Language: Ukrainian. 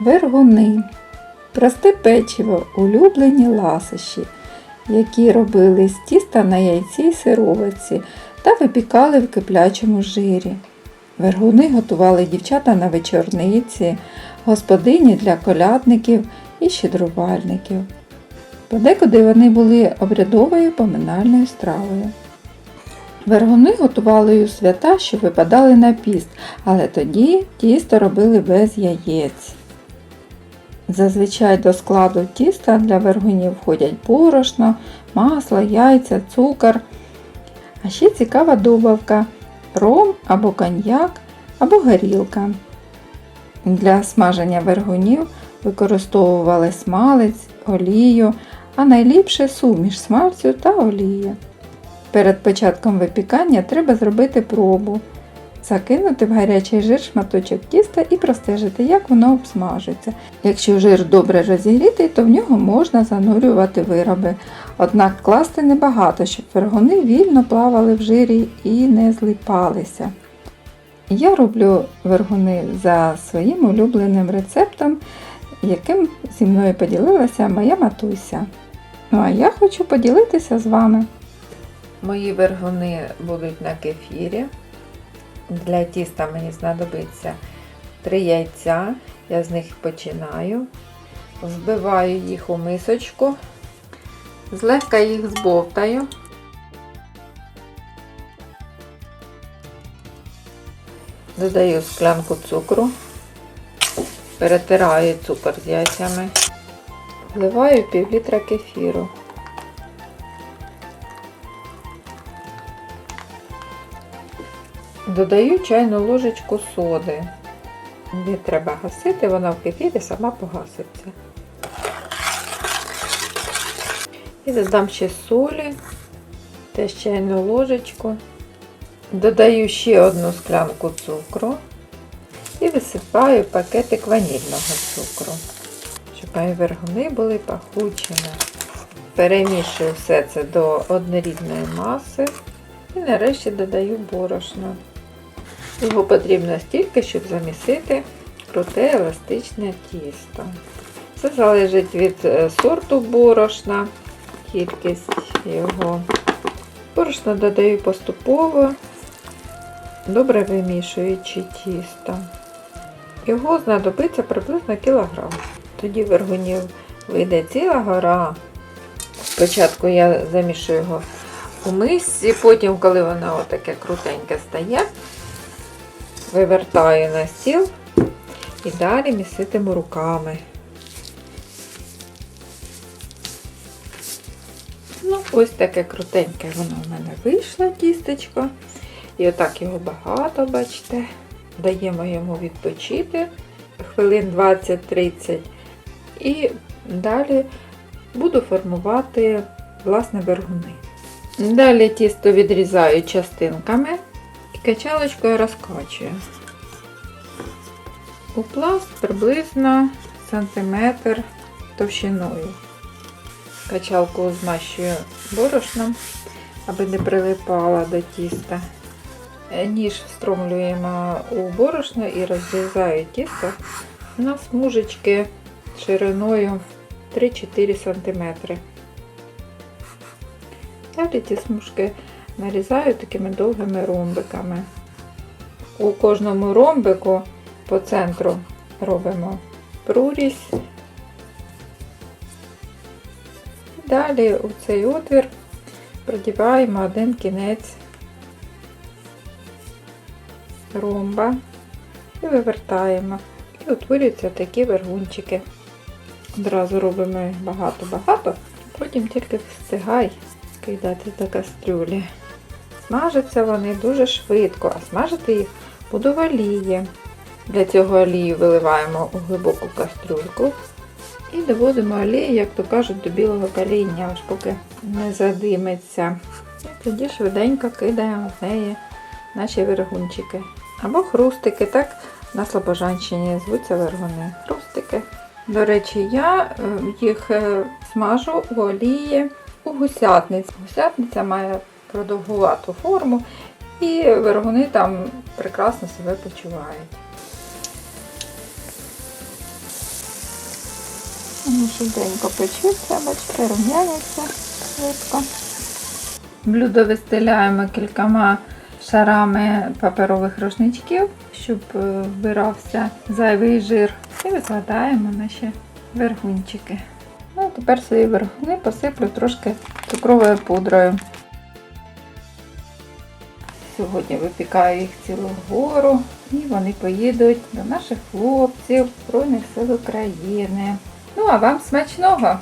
Вергуни. Просте печиво, улюблені ласощі, які робили з тіста на яйці й сировиці та випікали в киплячому жирі. Вергуни готували дівчата на вечорниці, господині для колядників і щедрувальників. Подекуди вони були обрядовою поминальною стравою. Вергуни готували у свята, що випадали на піст, але тоді тісто робили без яєць. Зазвичай до складу тіста для вергунів входять борошно, масло, яйця, цукор. А ще цікава добавка ром або коньяк, або горілка. Для смаження вергунів використовували смалець, олію, а найліпше суміш смальцю та олії. Перед початком випікання треба зробити пробу, закинути в гарячий жир шматочок тіста і простежити, як воно обсмажиться. Якщо жир добре розігрітий, то в нього можна занурювати вироби. Однак класти небагато, щоб вергуни вільно плавали в жирі і не злипалися. Я роблю вергуни за своїм улюбленим рецептом, яким зі мною поділилася моя матуся. Ну а я хочу поділитися з вами. Мої вергуни будуть на кефірі. Для тіста мені знадобиться 3 яйця. Я з них починаю. Вбиваю їх у мисочку. Злегка їх збовтаю. Додаю склянку цукру. Перетираю цукор з яйцями. Вливаю пів літра кефіру. Додаю чайну ложечку соди. Не треба гасити, вона в кефірі сама погаситься. І додам ще солі, теж чайну ложечку. Додаю ще одну склянку цукру і висипаю пакетик ванільного цукру, щоб мої вергуни були пахучими. Перемішую все це до однорідної маси і нарешті додаю борошно. Його потрібно стільки, щоб замісити круте еластичне тісто. Це залежить від е, сорту борошна, кількість його. Борошно додаю поступово, добре вимішуючи тісто. Його знадобиться приблизно кілограм. Тоді вергунів вийде ціла гора. Спочатку я замішую його у мисці, потім, коли воно отаке крутеньке стає, вивертаю на стіл і далі міситиму руками. Ну, ось таке крутеньке воно в мене вийшло тістечко. І отак його багато, бачите. Даємо йому відпочити хвилин 20-30. І далі буду формувати власне вергуни. Далі тісто відрізаю частинками качалочкою розкачую. У пласт приблизно сантиметр товщиною. Качалку змащую борошном, аби не прилипала до тіста. Ніж встромлюємо у борошно і розрізаю тісто на смужечки шириною 3-4 см. Далі ці смужки нарізаю такими довгими ромбиками. У кожному ромбику по центру робимо прорізь. Далі у цей отвір продіваємо один кінець ромба і вивертаємо. І утворюються такі вергунчики. Одразу робимо багато-багато, потім тільки встигай кидати до кастрюлі. Смажаться вони дуже швидко, а смажити їх буду в олії. Для цього олію виливаємо у глибоку кастрюльку і доводимо олію, як то кажуть, до білого каління, аж поки не задиметься. І тоді швиденько кидаємо в неї наші вергунчики. Або хрустики, так на Слобожанщині звуться вергуни. Хрустики. До речі, я е, їх е, смажу в олії у гусятниці. Гусятниця має продовгувату форму, і вергуни там прекрасно себе почувають. Вони швиденько печуться, бачите, рум'яняться швидко. Блюдо вистеляємо кількома шарами паперових рушничків, щоб е, вбирався зайвий жир. І викладаємо наші вергунчики. Ну, тепер свої вергуни посиплю трошки цукровою пудрою. Сьогодні випікаю їх цілу гору і вони поїдуть до наших хлопців Збройних сил України. Ну а вам смачного!